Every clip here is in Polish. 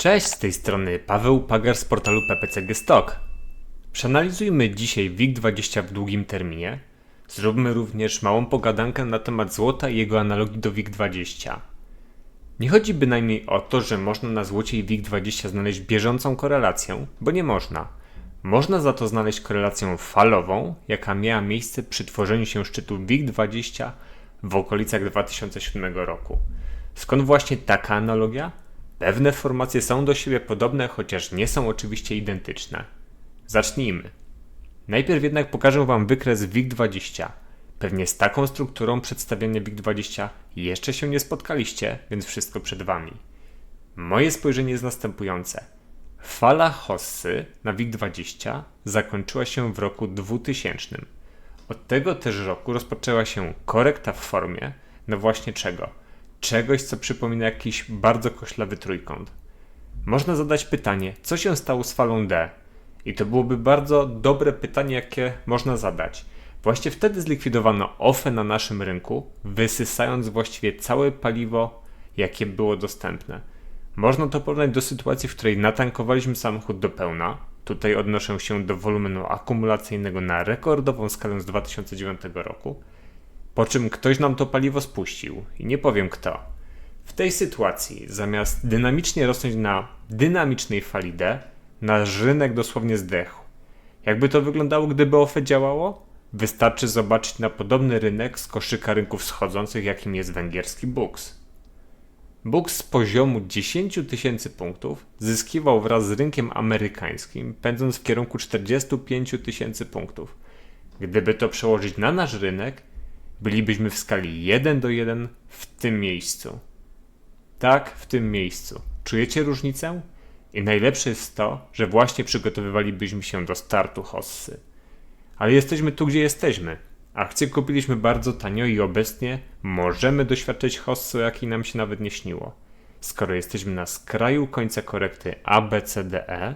Cześć, z tej strony Paweł Pagar z portalu PPCG Stock. Przeanalizujmy dzisiaj WIG20 w długim terminie. Zróbmy również małą pogadankę na temat złota i jego analogii do WIG20. Nie chodzi bynajmniej o to, że można na złocie i WIG20 znaleźć bieżącą korelację, bo nie można. Można za to znaleźć korelację falową, jaka miała miejsce przy tworzeniu się szczytu WIG20 w okolicach 2007 roku. Skąd właśnie taka analogia? Pewne formacje są do siebie podobne, chociaż nie są oczywiście identyczne. Zacznijmy. Najpierw jednak pokażę Wam wykres WIG20. Pewnie z taką strukturą przedstawiania WIG20 jeszcze się nie spotkaliście, więc wszystko przed Wami. Moje spojrzenie jest następujące. Fala Hossy na WIG20 zakończyła się w roku 2000. Od tego też roku rozpoczęła się korekta w formie, no właśnie czego? Czegoś, co przypomina jakiś bardzo koślawy trójkąt. Można zadać pytanie, co się stało z falą D? I to byłoby bardzo dobre pytanie, jakie można zadać. Właśnie wtedy zlikwidowano OFE na naszym rynku, wysysając właściwie całe paliwo, jakie było dostępne. Można to porównać do sytuacji, w której natankowaliśmy samochód do pełna. Tutaj odnoszę się do wolumenu akumulacyjnego na rekordową skalę z 2009 roku. Po czym ktoś nam to paliwo spuścił i nie powiem kto. W tej sytuacji, zamiast dynamicznie rosnąć na dynamicznej fali D, nasz rynek dosłownie zdechł. Jakby to wyglądało, gdyby OFE działało? Wystarczy zobaczyć na podobny rynek z koszyka rynków wschodzących, jakim jest węgierski BUX. BUX z poziomu 10 tysięcy punktów zyskiwał wraz z rynkiem amerykańskim, pędząc w kierunku 45 tysięcy punktów. Gdyby to przełożyć na nasz rynek, bylibyśmy w skali 1 do 1 w tym miejscu. Tak, w tym miejscu. Czujecie różnicę? I najlepsze jest to, że właśnie przygotowywalibyśmy się do startu hossy. Ale jesteśmy tu, gdzie jesteśmy. Akcje kupiliśmy bardzo tanio i obecnie możemy doświadczyć hossy, jakiej nam się nawet nie śniło. Skoro jesteśmy na skraju końca korekty ABCDE,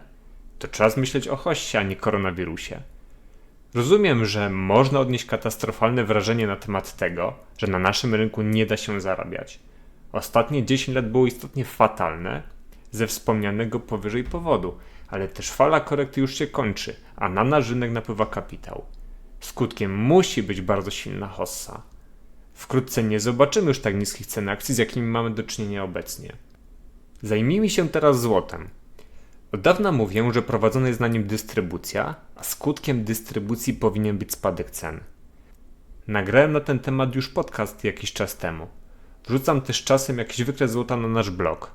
to czas myśleć o hossie, a nie koronawirusie. Rozumiem, że można odnieść katastrofalne wrażenie na temat tego, że na naszym rynku nie da się zarabiać. Ostatnie 10 lat było istotnie fatalne ze wspomnianego powyżej powodu, ale też fala korekty już się kończy, a na nasz rynek napływa kapitał. Skutkiem musi być bardzo silna hossa. Wkrótce nie zobaczymy już tak niskich cen akcji, z jakimi mamy do czynienia obecnie. Zajmijmy się teraz złotem. Od dawna mówię, że prowadzona jest na nim dystrybucja, a skutkiem dystrybucji powinien być spadek cen. Nagrałem na ten temat już podcast jakiś czas temu. Wrzucam też czasem jakiś wykres złota na nasz blog.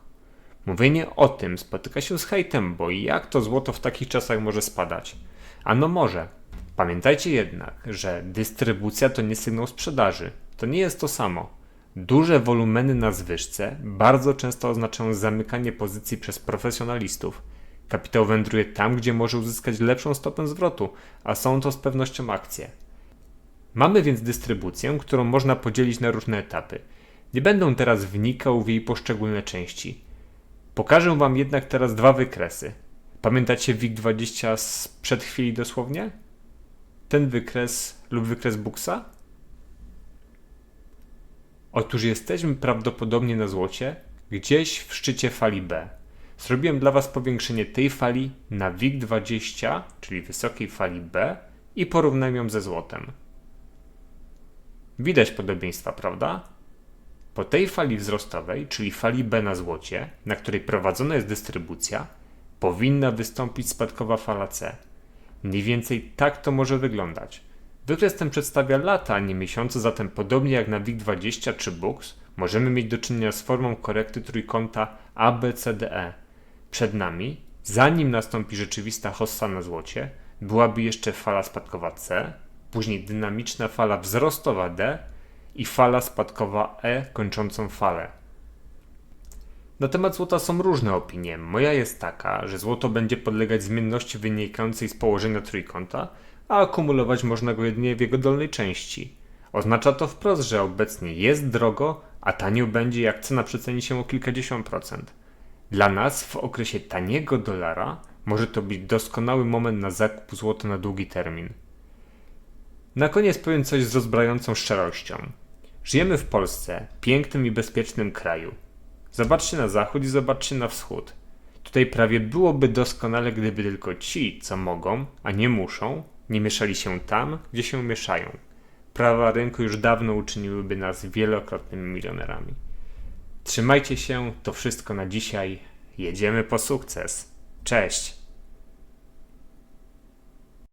Mówienie o tym spotyka się z hejtem, bo jak to złoto w takich czasach może spadać? Ano może. Pamiętajcie jednak, że dystrybucja to nie sygnał sprzedaży. To nie jest to samo. Duże wolumeny na zwyżce bardzo często oznaczają zamykanie pozycji przez profesjonalistów. Kapitał wędruje tam, gdzie może uzyskać lepszą stopę zwrotu, a są to z pewnością akcje. Mamy więc dystrybucję, którą można podzielić na różne etapy. Nie będę teraz wnikał w jej poszczególne części. Pokażę Wam jednak teraz dwa wykresy. Pamiętacie WIG20 sprzed chwili dosłownie? Ten wykres lub wykres Buxa? Otóż jesteśmy prawdopodobnie na złocie, gdzieś w szczycie fali B. Zrobiłem dla Was powiększenie tej fali na WIG20, czyli wysokiej fali B i porównałem ją ze złotem. Widać podobieństwa, prawda? Po tej fali wzrostowej, czyli fali B na złocie, na której prowadzona jest dystrybucja, powinna wystąpić spadkowa fala C. Mniej więcej tak to może wyglądać. Wykres ten przedstawia lata, a nie miesiące, zatem podobnie jak na WIG20 czy BUX, możemy mieć do czynienia z formą korekty trójkąta ABCDE. Przed nami, zanim nastąpi rzeczywista hossa na złocie, byłaby jeszcze fala spadkowa C, później dynamiczna fala wzrostowa D i fala spadkowa E kończącą falę. Na temat złota są różne opinie. Moja jest taka, że złoto będzie podlegać zmienności wynikającej z położenia trójkąta, a akumulować można go jedynie w jego dolnej części. Oznacza to wprost, że obecnie jest drogo, a tanio będzie jak cena przeceni się o kilkadziesiąt procent. Dla nas w okresie taniego dolara może to być doskonały moment na zakup złota na długi termin. Na koniec powiem coś z rozbrajającą szczerością. Żyjemy w Polsce, pięknym i bezpiecznym kraju. Zobaczcie na zachód i zobaczcie na wschód. Tutaj prawie byłoby doskonale, gdyby tylko ci, co mogą, a nie muszą, nie mieszali się tam, gdzie się mieszają. Prawa rynku już dawno uczyniłyby nas wielokrotnymi milionerami. Trzymajcie się, to wszystko na dzisiaj. Jedziemy po sukces. Cześć!